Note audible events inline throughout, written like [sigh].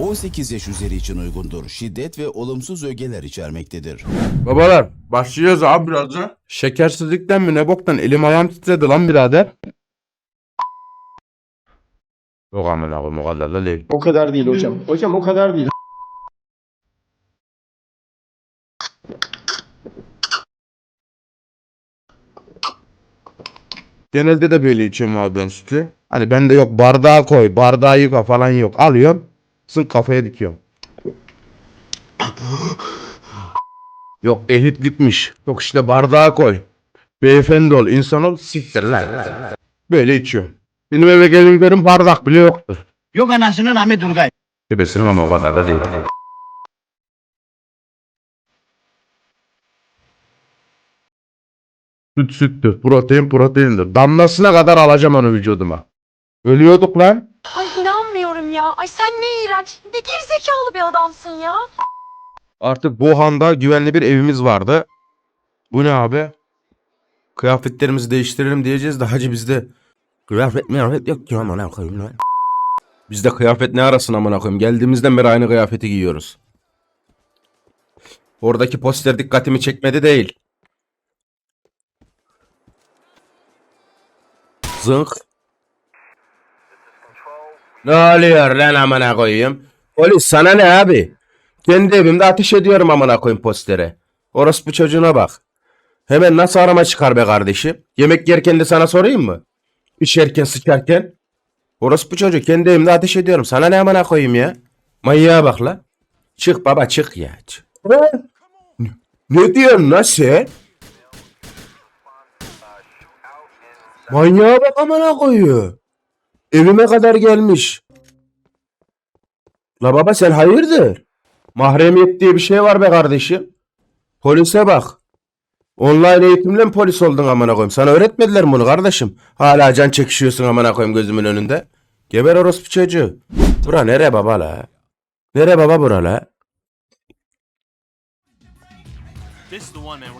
18 yaş üzeri için uygundur. Şiddet ve olumsuz ögeler içermektedir. Babalar başlıyoruz abi birazdan. Şekersizlikten mi ne boktan elim ayağım titredi lan birader. Yok amına koyayım o kadar da değil. O kadar değil hocam. Hocam o kadar değil. Genelde de böyle içiyorum abi ben sütü. Hani bende yok bardağa koy, bardağı yıka falan yok. Alıyorum, sırf kafaya dikiyorum. yok elitlikmiş. Yok işte bardağa koy. Beyefendi ol, insan ol, siktir lan. Böyle içiyorum. Benim eve gelinlerim bardak bile yoktur. Yok anasının Ahmet Urgay. Tepesinin ama o kadar da değil. Süt süttür, protein proteindir. Damlasına kadar alacağım onu vücuduma. Ölüyorduk lan. Ay sen ne iğrenç, ne gerizekalı bir adamsın ya. Artık Bohan'da güvenli bir evimiz vardı. Bu ne abi? Kıyafetlerimizi değiştirelim diyeceğiz de hacı bizde kıyafet kıyafet yok ki amına koyayım lan. Bizde kıyafet ne arasın amına koyayım. Geldiğimizden beri aynı kıyafeti giyiyoruz. Oradaki poster dikkatimi çekmedi değil. Zınk. Ne oluyor lan amına koyayım? Polis sana ne abi? Kendi evimde ateş ediyorum amına koyayım postere. Orospu çocuğuna bak. Hemen nasıl arama çıkar be kardeşim? Yemek yerken de sana sorayım mı? İçerken sıçarken? Orospu çocuğu kendi evimde ateş ediyorum. Sana ne amına koyayım ya? Manyağa bak la. Çık baba çık ya. Çık. Ne, ne diyorsun lan sen? Manyağa bak amına koyuyor. Evime kadar gelmiş. La baba sen hayırdır? Mahremiyet diye bir şey var be kardeşim. Polise bak. Online eğitimle mi polis oldun amına koyayım? Sana öğretmediler mi bunu kardeşim? Hala can çekişiyorsun amına koyayım gözümün önünde. Geber orospu çocuğu. Bura nere baba la? Nere baba bura la?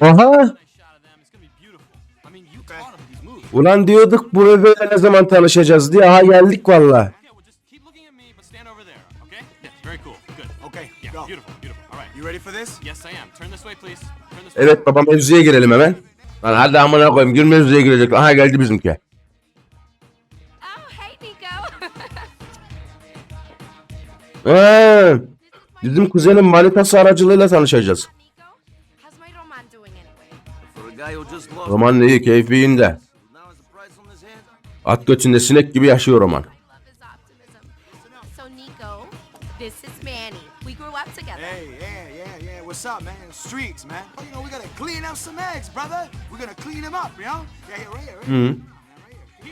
Aha. Ulan diyorduk bu bebeğe ne zaman tanışacağız diye. Aha geldik valla. Evet baba mevzuya girelim hemen. Lan hadi amına koyayım gül mevzuya girecek. Aha geldi bizimki. Ee, bizim kuzenin manitası aracılığıyla tanışacağız. Roman iyi keyfi head. At götünde sinek gibi yaşıyor Roman. Love his optimism. So Nico, this is Manny. We grew up together. Hey, yeah, yeah, yeah. What's up, man? Streets, man. Oh, you know, we gotta clean up some eggs, brother. We're gonna clean them up, you know? Yeah, yeah, right here, right here.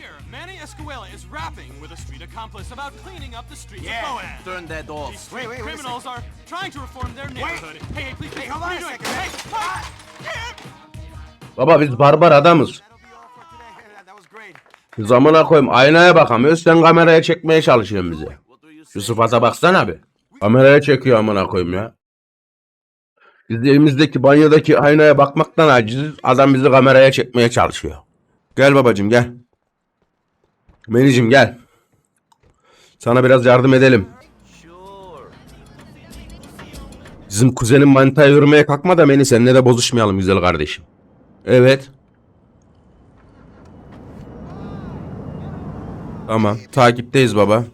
Here, Manny Escuela is rapping with a street accomplice about cleaning up the streets Yeah. of Boaz. Turn that These off. street Wait, wait, wait a criminals are trying to reform their neighborhood. Hey, hey, please, Hey, hold on a second. Hey, Ah, Baba biz barbar adamız. Amına koyayım aynaya bakamıyoruz sen kameraya çekmeye çalışıyorsun bizi. Şu sıfata baksana abi. Kameraya çekiyor amına koyayım ya. Biz de evimizdeki banyodaki aynaya bakmaktan aciziz. Adam bizi kameraya çekmeye çalışıyor. Gel babacım gel. Menicim gel. Sana biraz yardım edelim. Bizim kuzenin manitayı yürümeye kalkma da Meni seninle de bozuşmayalım güzel kardeşim. Evet. Tamam takipteyiz baba.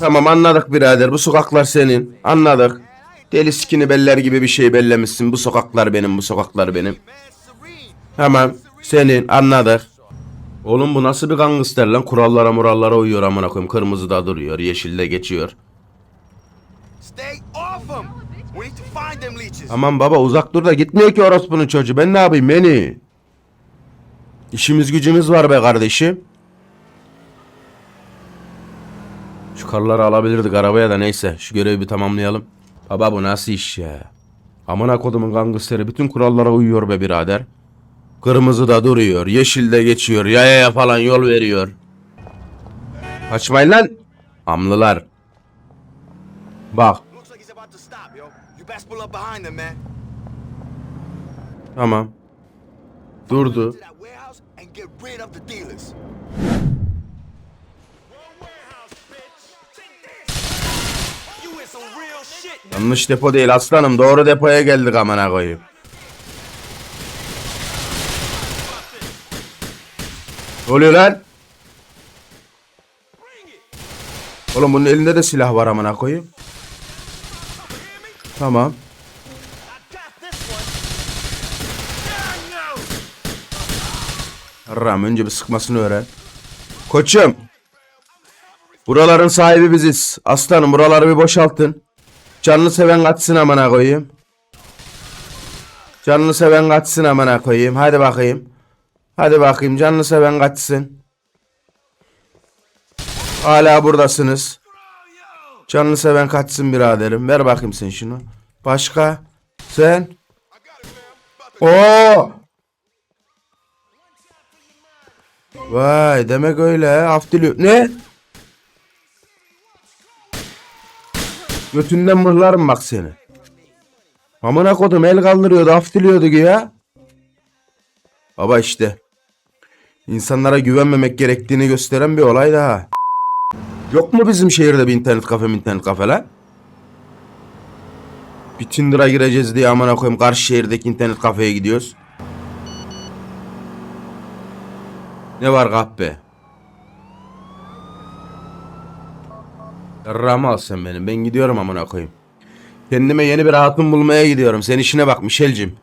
Tamam anladık birader bu sokaklar senin. Anladık. Deli sikini beller gibi bir şey bellemişsin. Bu sokaklar benim bu sokaklar benim. Tamam senin anladık. Oğlum bu nasıl bir gangster lan? Kurallara murallara uyuyor amına koyayım. Kırmızıda duruyor, yeşilde geçiyor. Stay off them. Aman baba uzak dur da gitmiyor ki orospunun çocuğu. Ben ne yapayım beni? İşimiz gücümüz var be kardeşim. Şu karıları alabilirdik arabaya da neyse. Şu görevi bir tamamlayalım. Baba bu nasıl iş ya? Amına kodumun gangsteri bütün kurallara uyuyor be birader. Kırmızıda duruyor, yeşilde geçiyor, yayaya falan yol veriyor. Kaçmayın lan. Amlılar. Bak real shit. Yanlış depo değil aslanım. Doğru depoya geldik amına koyayım. Ne oluyor lan? Oğlum bunun elinde de silah var amına koyayım. Tamam. Ram önce bir sıkmasını öğren. Koçum. Buraların sahibi biziz. Aslanım buraları bir boşaltın. Canını seven kaçsın amına koyayım. Canını seven kaçsın amına koyayım. Hadi bakayım. Hadi bakayım canını seven kaçsın. Hala buradasınız. Canını seven kaçsın biraderim. Ver bakayım sen şunu. Başka? Sen? Oo! Vay demek öyle ha. Af diliyor. Ne? Götünden mırlarım bak seni. Amına kodum el kaldırıyordu af diliyordu ki ya. Baba işte. İnsanlara güvenmemek gerektiğini gösteren bir olay daha. Yok mu bizim şehirde bir internet kafe internet kafe lan? Bir Tinder'a gireceğiz diye amına koyayım karşı şehirdeki internet kafeye gidiyoruz. Ne var kahpe? Yarrağımı al sen benim. Ben gidiyorum amına koyayım. Kendime yeni bir hatun bulmaya gidiyorum. Sen işine bak Mişel'cim.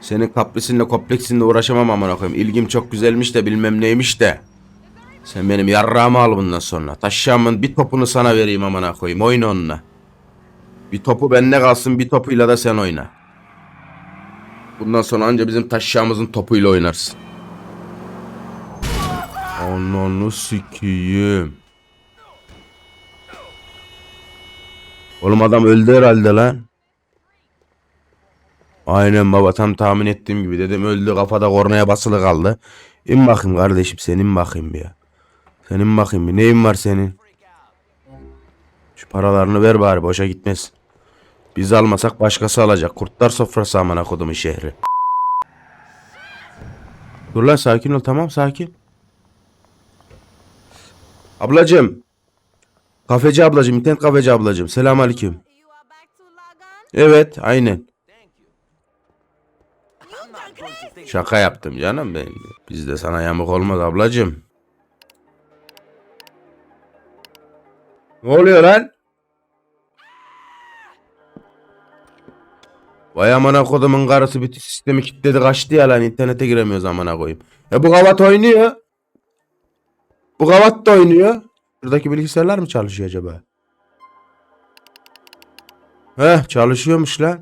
Senin kaprisinle kompleksinle uğraşamam amına koyayım. İlgim çok güzelmiş de bilmem neymiş de. Sen benim yarrağımı al bundan sonra. Taşşamın bir topunu sana vereyim amına koyayım. Oyna onunla. Bir topu bende kalsın bir topuyla da sen oyna. Bundan sonra anca bizim taşşağımızın topuyla oynarsın. Ananı sikiyim. Oğlum adam öldü herhalde lan. Aynen baba tam tahmin ettiğim gibi dedim öldü kafada kornaya basılı kaldı. İn bakayım kardeşim senin bakayım bir ya. Senin bakayım bir neyin var senin? Şu paralarını ver bari boşa gitmez. Biz almasak başkası alacak. Kurtlar sofrası amına kodumun şehri. Dur lan sakin ol tamam sakin. Ablacım. Kafeci ablacım, internet kafeci ablacım. Selam aleyküm. Evet, aynen. Şaka yaptım canım ben. Bizde sana yamuk olmaz ablacım. Ne oluyor lan? Vay amına kodumun karısı bütün sistemi kilitledi kaçtı ya lan internete giremiyoruz amına koyayım. E bu kavat oynuyor. Bu kavat da oynuyor. Buradaki bilgisayarlar mı çalışıyor acaba? Heh çalışıyormuş lan.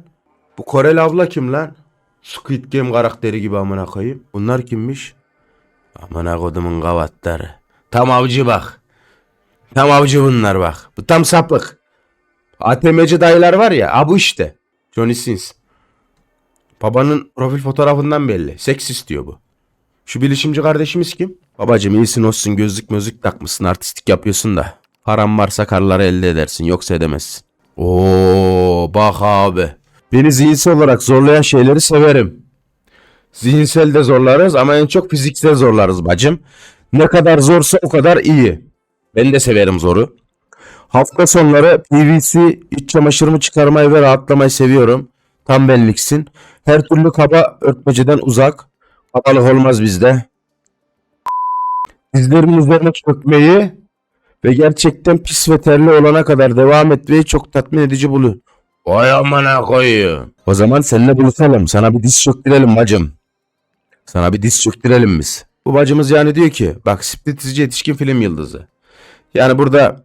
Bu Koreli abla kim lan? Squid Game karakteri gibi amına koyayım. Bunlar kimmiş? Amına kodumun kavatları. Tam avcı bak. Tam avcı bunlar bak. Bu tam sapık. ATM'ci dayılar var ya. A bu işte. Johnny Sins. Babanın profil fotoğrafından belli. Seks istiyor bu. Şu bilişimci kardeşimiz kim? Babacım iyisin olsun gözlük mözlük takmışsın artistik yapıyorsun da. Param varsa karları elde edersin yoksa edemezsin. Oo bak abi. Beni zihinsel olarak zorlayan şeyleri severim. Zihinsel de zorlarız ama en çok fiziksel zorlarız bacım. Ne kadar zorsa o kadar iyi. Ben de severim zoru. Hafta sonları PVC iç çamaşırımı çıkarmayı ve rahatlamayı seviyorum. Tam benliksin. Her türlü kaba örtmeceden uzak. Kabalık olmaz bizde. Dizlerimin üzerine çökmeyi ve gerçekten pis ve terli olana kadar devam etmeyi çok tatmin edici buluyor. Vay amına koyayım. O zaman seninle buluşalım. Sana bir diz çöktürelim bacım. Sana bir diz çöktürelim biz. Bu bacımız yani diyor ki bak splitici yetişkin film yıldızı. Yani burada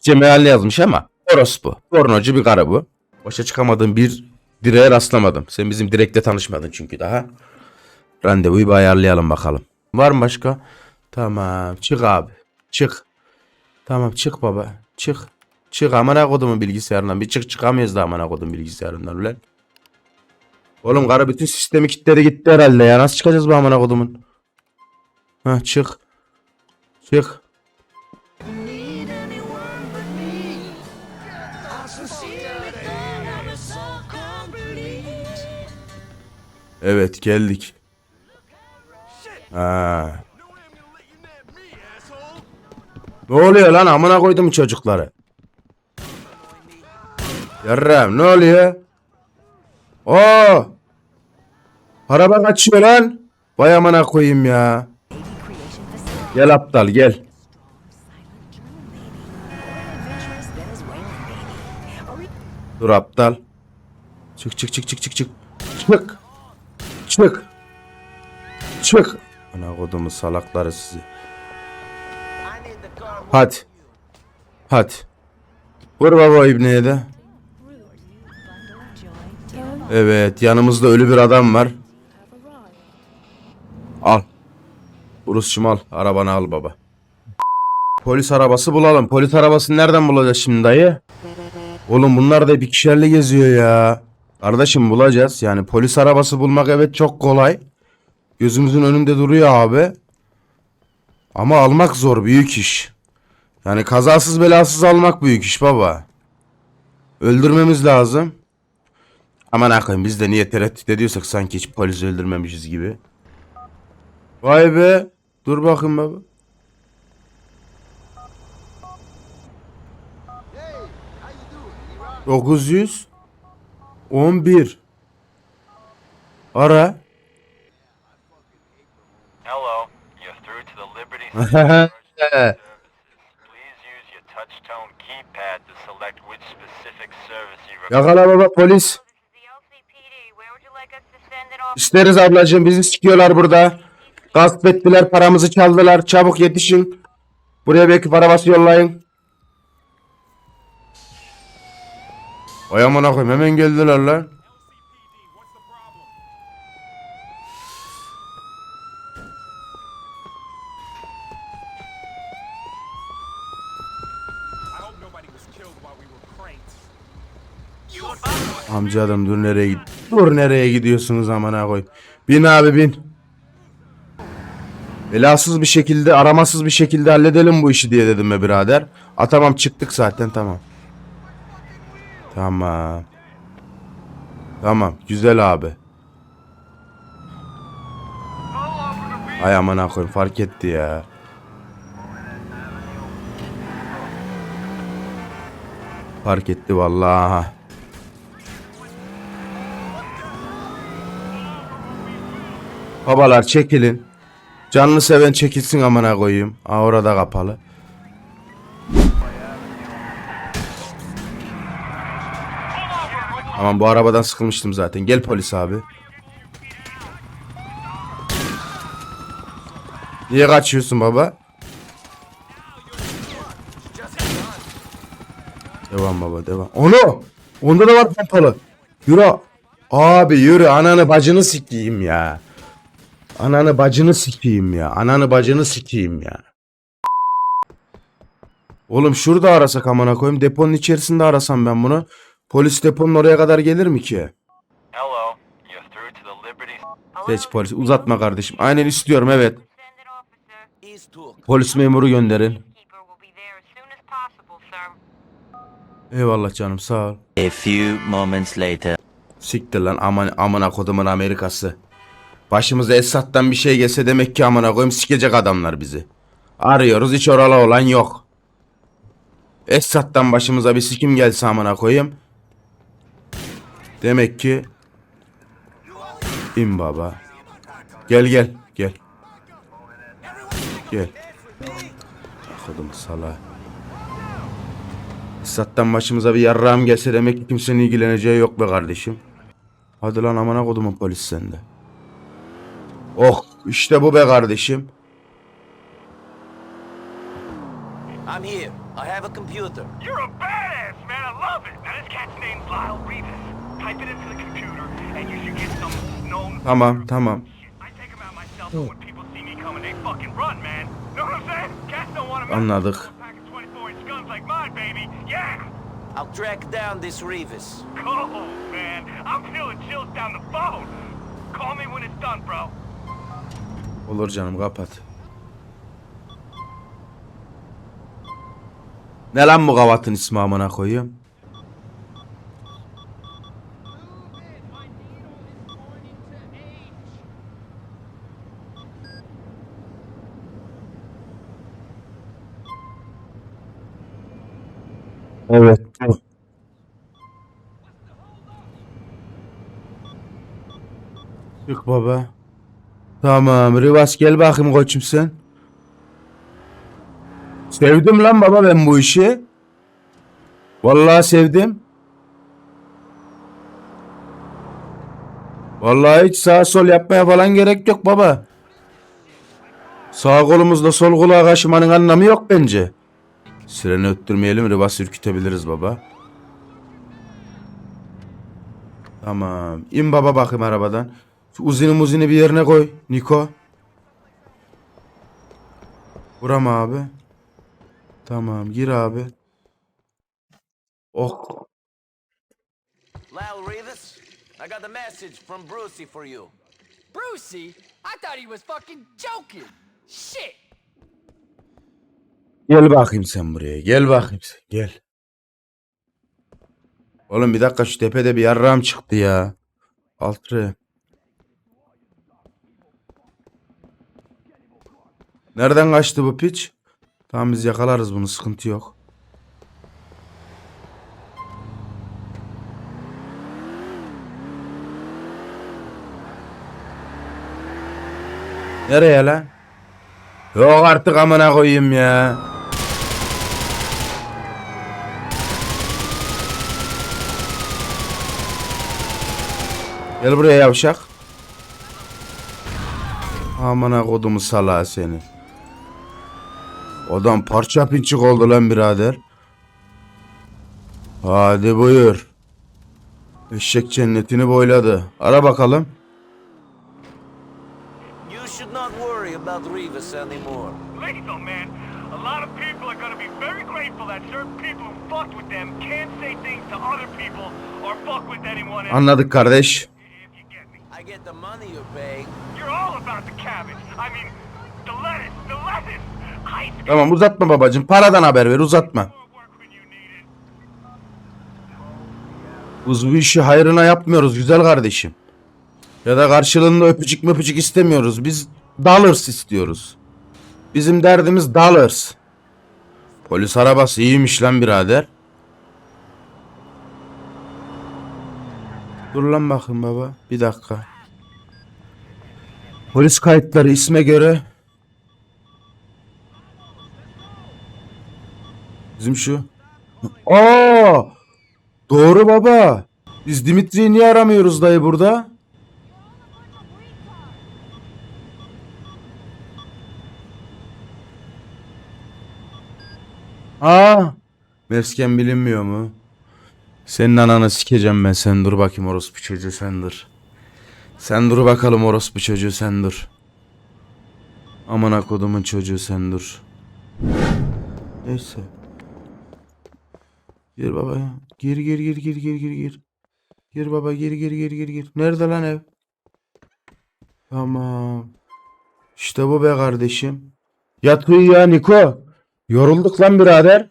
Cemal yazmış ama orospu. Pornocu bir karı bu. Başa çıkamadığım bir direğe rastlamadım. Sen bizim direkle tanışmadın çünkü daha. Randevuyu bir ayarlayalım bakalım. Var mı başka? Tamam. Çık abi. Çık. Tamam çık baba. Çık. Çık amına kodumun bilgisayarından. Bir çık çıkamıyoruz da amına kodum bilgisayarından ulan. Oğlum karı bütün sistemi kilitledi gitti herhalde ya. Nasıl çıkacağız bu amına kodumun? Ha çık. Çık. Evet geldik. Ha. Ne oluyor lan amına koydum çocukları. Yarram ne oluyor? Oo! Araba kaçıyor lan. Vay amına koyayım ya. Gel aptal gel. Dur aptal. Çık çık çık çık çık çık. Çık. Çık. Çık. Ana kodumu salakları sizi. Hadi. Hadi. Vur baba o ibneye de. Evet yanımızda ölü bir adam var. Al. Urus'cum al. Arabanı al baba. Polis arabası bulalım. Polis arabasını nereden bulacağız şimdi dayı? Oğlum bunlar da bir kişilerle geziyor ya. Kardeşim bulacağız. Yani polis arabası bulmak evet çok kolay. Gözümüzün önünde duruyor abi. Ama almak zor büyük iş. Yani kazasız belasız almak büyük iş baba. Öldürmemiz lazım. Aman akıyım biz de niye tereddüt ediyorsak sanki hiç polis öldürmemişiz gibi. Vay be. Dur bakın baba. Dokuz yüz on bir. Ara. Hello, you're through to the Liberty Services. [laughs] Please use your touch-tone keypad to select which specific service you require. Yakala baba polis. İsteriz ablacığım bizi sikiyorlar burada. Gasp ettiler paramızı çaldılar. Çabuk yetişin. Buraya bir ekip arabası yollayın. Ay amına koyayım hemen geldiler lan. Amca adam dur nereye git? Dur nereye gidiyorsunuz amına koy. Bin abi bin. Belasız bir şekilde, aramasız bir şekilde halledelim bu işi diye dedim be birader. A tamam çıktık zaten tamam. Tamam. Tamam güzel abi. Ay amına koyayım fark etti ya. Fark etti vallahi. Babalar çekilin. Canlı seven çekilsin amına koyayım. Aa orada kapalı. Tamam bu arabadan sıkılmıştım zaten. Gel polis abi. Niye kaçıyorsun baba? Devam baba devam. Onu! Onda da var pompalı. Yürü. Abi yürü ananı bacını sikeyim ya. Ananı bacını sikeyim ya. Ananı bacını sikeyim ya. Oğlum şurada arasak amına koyayım. Deponun içerisinde arasam ben bunu. Polis deponun oraya kadar gelir mi ki? Hello, you're through to the Liberty Geç polis uzatma kardeşim. Aynen istiyorum evet. Polis memuru gönderin. Eyvallah canım sağ ol. A few moments later. Siktir lan aman amına kodumun Amerikası. Başımıza Esad'dan bir şey gelse demek ki amına koyayım sikecek adamlar bizi. Arıyoruz hiç oralı olan yok. Esad'dan başımıza bir sikim gelse amına koyayım. Demek ki İn baba. Gel gel gel. Gel. Kodum sala. Esad'dan başımıza bir yarrağım gelse demek ki kimsenin ilgileneceği yok be kardeşim. Hadi lan amına kodumun polis sende. Oh işte bu be kardeşim. I'm here. I have a computer. You're a badass, man. I love it. Now this cat's name's Lyle Revis. Tamam tamam. Anladık. pack of 24 inch guns like mine, baby. Yeah. I'll track down this Revis. Cool, man. I'm feeling chills down the phone. Call me when it's done, bro. Olur canım kapat. Ne lan bu kavatın ismi amına koyayım? Baba. Tamam Rivas gel bakayım koçum sen. Sevdim lan baba ben bu işi. Vallahi sevdim. Vallahi hiç sağ sol yapmaya falan gerek yok baba. Sağ kolumuzla sol kulağı kaşımanın anlamı yok bence. Sireni öttürmeyelim Rivas ürkütebiliriz baba. Tamam. İn baba bakayım arabadan. Şu uzini muzini bir yerine koy. Niko. Buram abi. Tamam gir abi. Oh. Lyle Rivas, I got a message from Brucey for you. Brucey? I thought he was fucking joking. Shit. Gel bakayım sen buraya. Gel bakayım sen. Gel. Oğlum bir dakika şu tepede bir yarrağım çıktı ya. Altre. Nereden kaçtı bu piç? Tamam biz yakalarız bunu sıkıntı yok. Nereye lan? Yok artık amına koyayım ya. Gel buraya yavşak. Amına kodumu salağı seni. Adam parça pinçik oldu lan birader. Hadi buyur. Eşek cennetini boyladı. Ara bakalım. You should not worry about Rivas anymore. Lethal, man. A lot of people are gonna be very grateful that certain people who fucked with them can't say things to other people or fuck with anyone else. Anladık kardeş. I get the money you're paying. You're all about the cabbage. I mean, the lettuce, the lettuce. Tamam uzatma babacım. Paradan haber ver uzatma. Biz bu işi hayrına yapmıyoruz güzel kardeşim. Ya da karşılığında öpücük öpücük istemiyoruz. Biz dollars istiyoruz. Bizim derdimiz dollars. Polis arabası iyiymiş lan birader. Dur lan bakın baba. Bir dakika. Polis kayıtları isme göre. Bizim şu. Aa! Doğru baba. Biz Dimitri'yi niye aramıyoruz dayı burada? Aa! Mesken bilinmiyor mu? Senin ananı sikeceğim ben. Sen dur bakayım orospu çocuğu sen dur. Sen dur bakalım orospu çocuğu sen dur. Amına kodumun çocuğu sen dur. Neyse. Gir baba ya. Gir gir gir gir gir gir gir. Gir baba gir gir gir gir gir. Nerede lan ev? Tamam. İşte bu be kardeşim. Yat ya Niko. Yorulduk lan birader.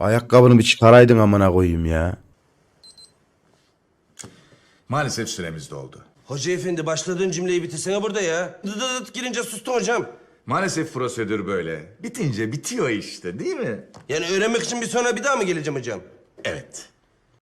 Ayakkabını bir çıkaraydın amına koyayım ya. Maalesef süremiz doldu. Hoca efendi başladığın cümleyi bitirsene burada ya. Dıt dıt dıt girince sustun hocam. Maalesef prosedür böyle. Bitince bitiyor işte değil mi? Yani öğrenmek için bir sonra bir daha mı geleceğim hocam? Evet.